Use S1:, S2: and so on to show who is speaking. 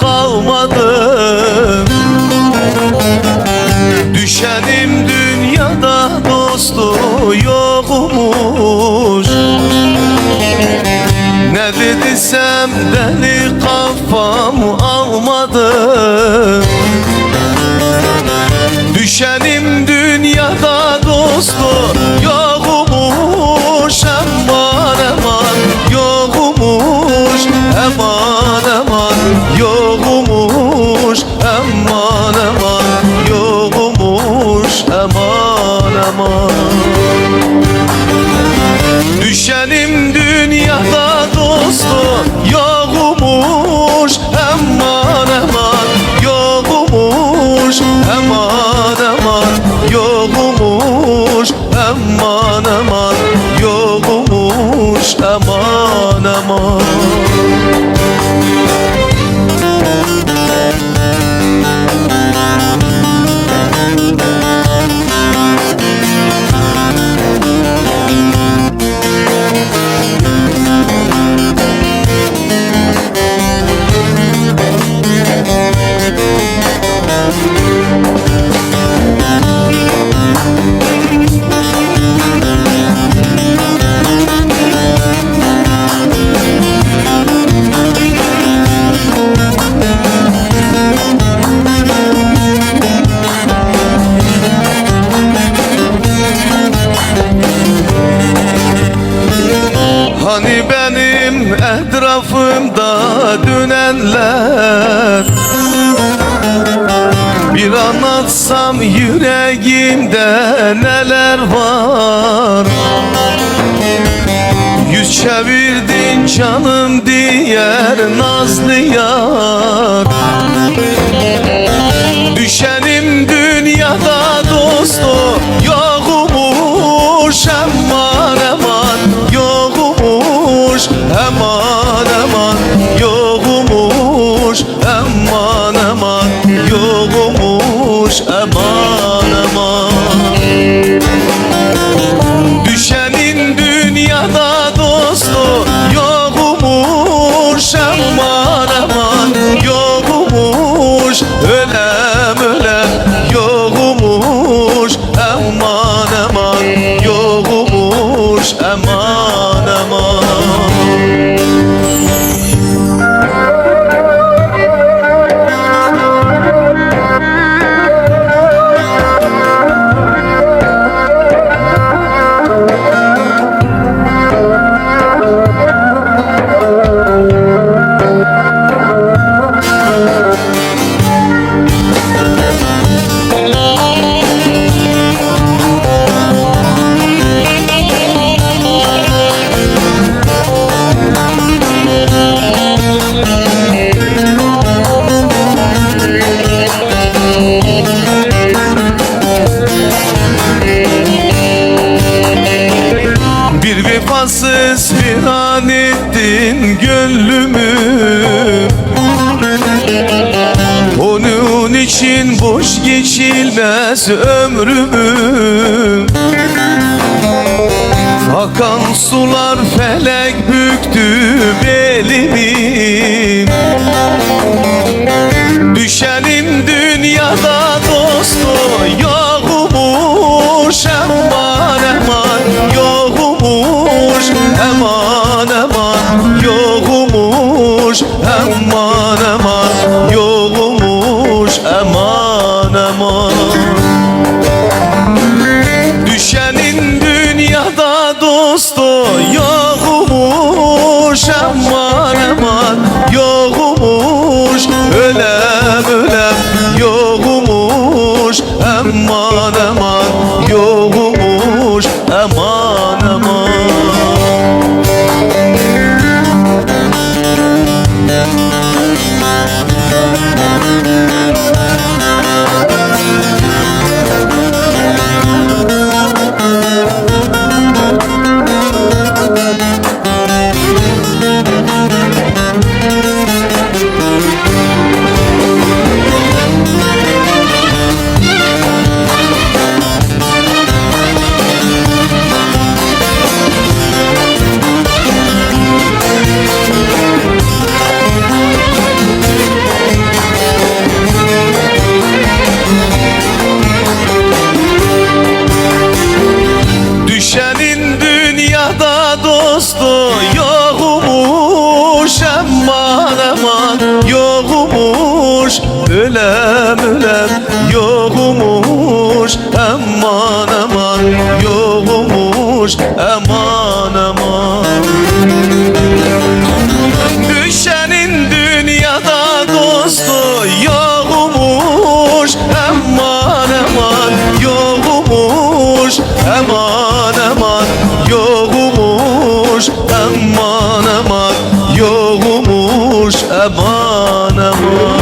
S1: kalmadı Düşenim dünyada dostu yokmuş Düşenim dünyada dostu yokmuş Aman aman yokmuş Aman aman yokmuş Aman aman yokmuş Aman aman dönenler. Bir anlatsam yüreğimde neler var? Yüz çevirdin canım diğer nazlı yar Bir vefasız viran ettin gönlümü. Onun için boş geçilmez ömrümü. Akan sular felek büktü belimi. Düşenim aman aman yokmuş aman aman. Düşenin dünyada dostu yokmuş aman olmuş aman aman Yoğumuş ölem ölem Yoğumuş aman aman Yoğumuş aman aman. Düşenin dünyada dostu Yoğumuş aman aman Yoğumuş aman aman Yoğumuş aman aman yokmuş Aman aman